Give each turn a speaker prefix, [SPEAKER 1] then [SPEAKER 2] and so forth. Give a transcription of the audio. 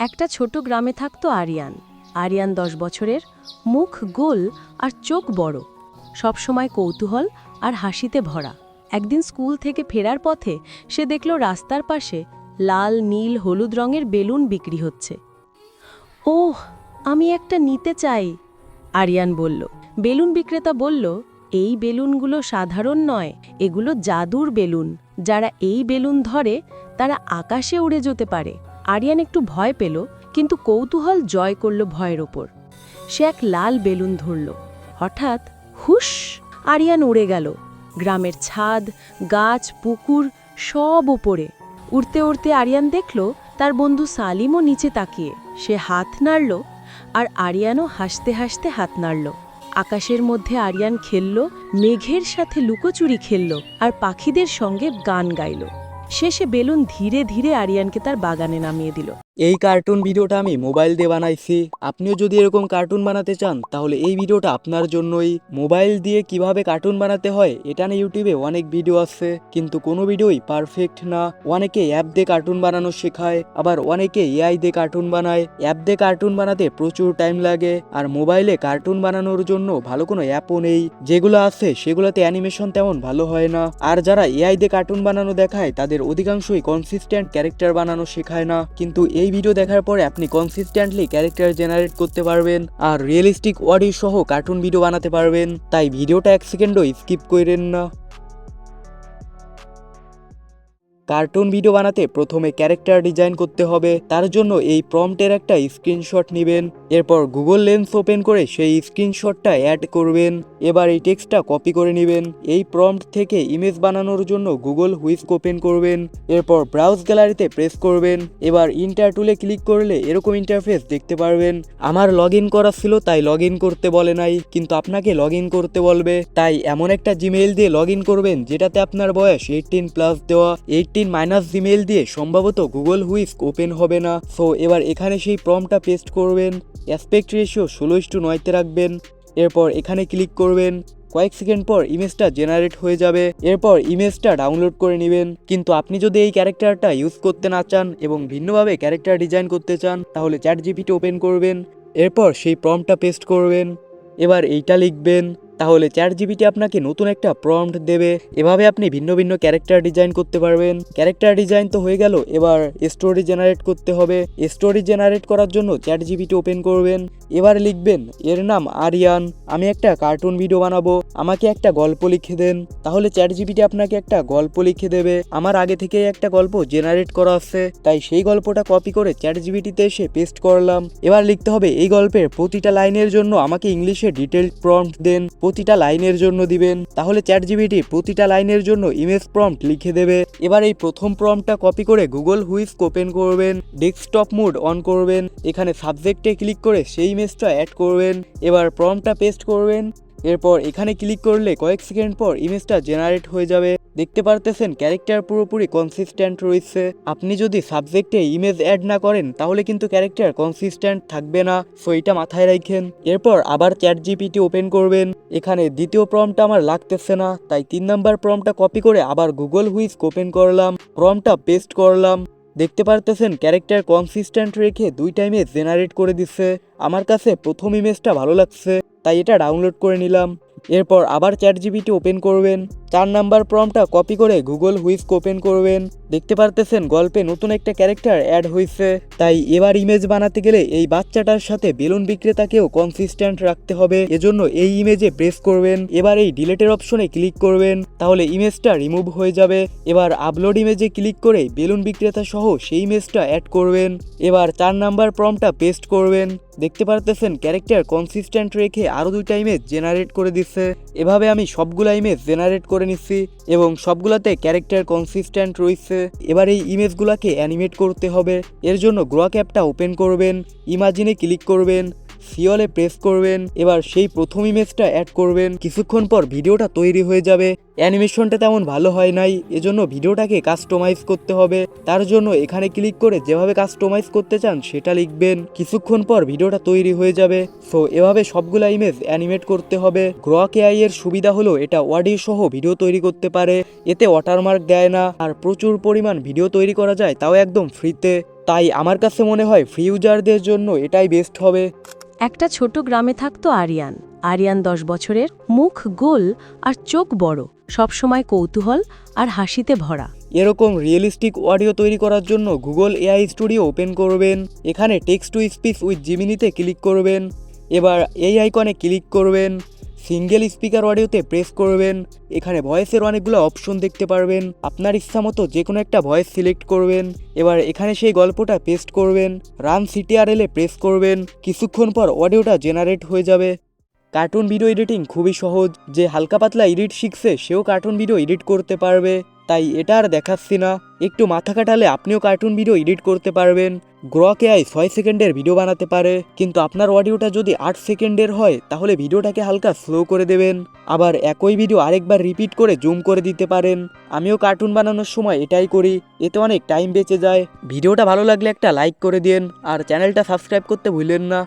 [SPEAKER 1] একটা ছোট গ্রামে থাকতো আরিয়ান। আরিয়ান দশ বছরের, মুখ গোল আর চোখ বড়। সবসময় কৌতূহল আর হাসিতে ভরা। একদিন স্কুল থেকে ফেরার পথে সে দেখল রাস্তার পাশে লাল, নীল, হলুদ রঙের বেলুন বিক্রি হচ্ছে। ওহ, আমি একটা নিতে চাই, আরিয়ান বলল। বেলুন বিক্রেতা বলল, এই বেলুনগুলো সাধারণ নয়, এগুলো জাদুর বেলুন। যারা এই বেলুন ধরে, তারা আকাশে উড়ে যেতে পারে। আরিয়ান একটু ভয় পেল, কিন্তু কৌতূহল জয় করল ভয়ের ওপর। সে এক লাল বেলুন ধরল। হঠাৎ হুশ, আরিয়ান উড়ে গেল। গ্রামের ছাদ, গাছ, পুকুর সব ওপরে উড়তে উড়তে আরিয়ান দেখল, তার বন্ধু সালিমও নিচে তাকিয়ে। সে হাত নাড়ল, আর আরিয়ানও হাসতে হাসতে হাত নাড়ল। আকাশের মধ্যে আরিয়ান খেলল, মেঘের সাথে লুকোচুরি খেলল, আর পাখিদের সঙ্গে গান গাইল। শেষে বেলুন ধীরে ধীরে আরিয়ানকে তার বাগানে নামিয়ে দিল।
[SPEAKER 2] এই কার্টুন ভিডিওটা আমি মোবাইল দিয়ে বানাইছি। আপনিও যদি এরকম কার্টুন বানাতে চান, তাহলে এই ভিডিওটা আপনার জন্যই। মোবাইল দিয়ে কীভাবে কার্টুন বানাতে হয়, এটা নিয়ে ইউটিউবে অনেক ভিডিও আছে। কিন্তু কোনো ভিডিওই পারফেক্ট না। অনেকে অ্যাপ দিয়ে কার্টুন বানানো শেখায়, আবার অনেকে এআই দিয়ে কার্টুন বানায়। অ্যাপ দিয়ে কার্টুন বানাতে প্রচুর টাইম লাগে, আর মোবাইলে কার্টুন বানানোর জন্য ভালো কোনো অ্যাপও নেই। যেগুলো আছে, সেগুলোতে অ্যানিমেশন তেমন ভালো হয় না। আর যারা এআই দিয়ে কার্টুন বানানো দেখায়, তাদের অধিকাংশই কনসিস্টেন্ট ক্যারেক্টার বানানো শেখায় না। কিন্তু এই ভিডিও দেখার পরে আপনি কনসিস্ট্যান্টলি ক্যারেক্টার জেনারেট করতে পারবেন আর রিয়েলিস্টিক ওয়ার্ডি সহ কার্টুন ভিডিও বানাতে পারবেন। তাই ভিডিওটা এক সেকেন্ডও স্কিপ করেন না। কার্টুন ভিডিও বানাতে প্রথমে ক্যারেক্টার ডিজাইন করতে হবে। তার জন্য এই প্রম্পটের একটা স্ক্রিনশট নেবেন। এরপর গুগল লেন্স ওপেন করে সেই স্ক্রিনশটটা অ্যাড করবেন। এবার এই টেক্সটটা কপি করে নেবেন। এই প্রম্পট থেকে ইমেজ বানানোর জন্য গুগল হুইস্ক ওপেন করবেন। এরপর ব্রাউজ গ্যালারিতে প্রেস করবেন। এবার ইন্টার টুলে ক্লিক করলে এরকম ইন্টারফেস দেখতে পারবেন। আমার লগ ইন করা ছিল, তাই লগ ইন করতে বলে নাই, কিন্তু আপনাকে লগ ইন করতে বলবে। তাই এমন একটা জিমেইল দিয়ে লগ ইন করবেন, যেটাতে আপনার বয়স এইটিন প্লাস দেওয়া। এইটিন মাইনাস জিমেল দিয়ে সম্ভবত গুগল হুইস্ক ওপেন হবে না। সো এবার এখানে সেই প্রমটা পেস্ট করবেন অ্যাসপেক্ট রেশিও ষোলো ইস্টু নয়তে রাখবেন, এরপর এখানে ক্লিক করবেন, কয়েক সেকেন্ড পর ইমেজটা জেনারেট হয়ে যাবে, এরপর ইমেজটা ডাউনলোড করে নেবেন। কিন্তু আপনি যদি এই ক্যারেক্টারটা ইউজ করতে না চান এবং ভিন্নভাবে ক্যারেক্টার ডিজাইন করতে চান, তাহলে চ্যাট জিপিটি ওপেন করবেন, এরপর সেই প্রমটা পেস্ট করবেন। এবার এইটা লিখবেন তাহলে চ্যাট জিবিটি আপনাকে নতুন একটা প্রম্পট দেবে। এভাবে আপনি ভিন্ন ভিন্ন ক্যারেক্টার ডিজাইন করতে পারবেন। ক্যারেক্টার ডিজাইন তো হয়ে গেল, এবার স্টোরি জেনারেট করতে হবে। স্টোরি জেনারেট করার জন্য চ্যাট জিপিটি ওপেন করবেন। এবার লিখবেন, এর নাম আরিয়ান, আমি একটা কার্টুন ভিডিও বানাবো। আমাকে একটা গল্প লিখে দেন। তাহলে চ্যাট জিবিটি আপনাকে একটা গল্প লিখে দেবে। আমার আগে থেকে একটা গল্প জেনারেট করা আছে, তাই সেই গল্পটা কপি করে চ্যাট জিবিটিতে এসে পেস্ট করলাম। এবার লিখতে হবে, এই গল্পের প্রতিটা লাইনের জন্য আমাকে ইংলিশে ডিটেল প্রম্পট দেন। প্রতিটা লাইনের জন্য দিবেন। তাহলে চ্যাট জিবিটি প্রতিটা লাইনের জন্য ইমেজ প্রম্পট লিখে দেবে। এবার এই প্রথম প্রম্পটটা কপি করে গুগল হুইস ওপেন করবেন ডেস্কটপ মোড অন করবেন, এখানে সাবজেক্টে ক্লিক করে সেই ইমেজটা অ্যাড করবেন, এবার প্রম্পটটা পেস্ট করবেন, এরপর এখানে ক্লিক করলে কয়েক সেকেন্ড পর ইমেজটা জেনারেট হয়ে যাবে। দেখতে পারতেছেন ক্যারেক্টার পুরোপুরি কনসিস্ট্যান্ট রয়েছে। আপনি যদি সাবজেক্টে ইমেজ অ্যাড না করেন, তাহলে কিন্তু ক্যারেক্টার কনসিস্ট্যান্ট থাকবে না। সো এটা মাথায় রাখেন। এরপর আবার চ্যাট জিপিটি ওপেন করবেন। এখানে দ্বিতীয় প্রমটা আমার লাগতেছে না, তাই তিন নাম্বার প্রমটা কপি করে আবার গুগল হুইস্ক ওপেন করলাম। প্রমটা পেস্ট করলাম। দেখতে পারতেছেন ক্যারেক্টার কনসিস্ট্যান্ট রেখে দুইটা ইমেজ জেনারেট করে দিচ্ছে। আমার কাছে প্রথম ইমেজটা ভালো লাগছে, তাই এটা ডাউনলোড করে নিলাম। এরপর আবার চ্যাট জিপিটি ওপেন করবেন। চার নাম্বার প্রমটা কপি করে গুগল হুইস্ক ওপেন করবেন। দেখতে পারতেছেন গল্পে নতুন একটা ক্যারেক্টার অ্যাড হয়েছে তাই এবার ইমেজ বানাতে গেলে এই বাচ্চাটার সাথে বেলুন বিক্রেতাকেও কনসিস্ট্যান্ট রাখতে হবে। এজন্য এই ইমেজে প্রেস করবেন। এবার এই ডিলেটের অপশনে ক্লিক করবেন। তাহলে ইমেজটা রিমুভ হয়ে যাবে। এবার আপলোড ইমেজে ক্লিক করে বেলুন বিক্রেতা সহ সেই ইমেজটা অ্যাড করবেন। এবার চার নাম্বার প্রমটা পেস্ট করবেন। দেখতে পারতেছেন ক্যারেক্টার কনসিস্ট্যান্ট রেখে আরও দুইটা ইমেজ জেনারেট করে দিচ্ছে। এভাবে আমি সবগুলা ইমেজ জেনারেট করে নিচ্ছি এবং সবগুলোতে ক্যারেক্টার কনসিস্ট্যান্ট রয়েছে। এবার এই ইমেজগুলোকে অ্যানিমেট করতে হবে। এর জন্য গ্রোয়া ক্যাপটা ওপেন করবেন ইমাজিনে ক্লিক করবেন। সিওলে প্রেস করবেন, এবার সেই প্রথম ইমেজটা অ্যাড করবেন। কিছুক্ষণ পর ভিডিওটা তৈরি হয়ে যাবে। অ্যানিমেশনটা তেমন ভালো হয় নাই, এজন্য ভিডিওটাকে কাস্টমাইজ করতে হবে। তার জন্য এখানে ক্লিক করে যেভাবে কাস্টমাইজ করতে চান সেটা লিখবেন। কিছুক্ষণ পর ভিডিওটা তৈরি হয়ে যাবে। সো এভাবে সবগুলা ইমেজ অ্যানিমেট করতে হবে। গ্রক এআই এর সুবিধা হলো এটা অডিও সহ ভিডিও তৈরি করতে পারে। এতে ওয়াটারমার্ক দেয় না। আর প্রচুর পরিমাণ ভিডিও তৈরি করা যায় তাও একদম ফ্রিতে তাই আমার কাছে মনে হয় ফ্রি ইউজারদের জন্য এটাই বেস্ট হবে।
[SPEAKER 1] একটা ছোট গ্রামে থাকত আরিয়ান। আরিয়ান দশ বছরের, মুখ গোল আর চোখ বড়। সবসময় কৌতূহল আর হাসিতে ভরা।
[SPEAKER 2] এরকম রিয়েলিস্টিক অডিও তৈরি করার জন্য গুগল এআই স্টুডিও ওপেন করবেন, এখানে টেক্সট টু স্পিচ উইথ জিমিনিতে ক্লিক করবেন, এবার এই আইকনে ক্লিক করবেন সিঙ্গেল স্পিকার অডিওতে প্রেস করবেন, এখানে ভয়েসের অনেকগুলো অপশন দেখতে পারবেন, আপনার ইচ্ছা মতো যে কোনো একটা ভয়েস সিলেক্ট করবেন, এবার এখানে সেই গল্পটা পেস্ট করবেন, রান সিটিআরএলে প্রেস করবেন, কিছুক্ষণ পর অডিওটা জেনারেট হয়ে যাবে। কার্টুন ভিডিও এডিটিং খুবই সহজ, যে হালকা পাতলা এডিট শিখছে, সেও কার্টুন ভিডিও এডিট করতে পারবে। তাই এটা আর দেখাচ্ছি না। একটু মাথা কাটালে আপনিও কার্টুন ভিডিও এডিট করতে পারবেন। গ্রক এআই ছয় সেকেন্ডের ভিডিও বানাতে পারে। কিন্তু আপনার অডিওটা যদি আট সেকেন্ডের হয়, তাহলে ভিডিওটাকে হালকা স্লো করে দেবেন। আবার একই ভিডিও আরেকবার রিপিট করে জুম করে দিতে পারেন। আমিও কার্টুন বানানোর সময় এটাই করি। এতে অনেক টাইম বেঁচে যায়। ভিডিওটা ভালো লাগলে একটা লাইক করে দিন। আর চ্যানেলটা সাবস্ক্রাইব করতে ভুলেন না।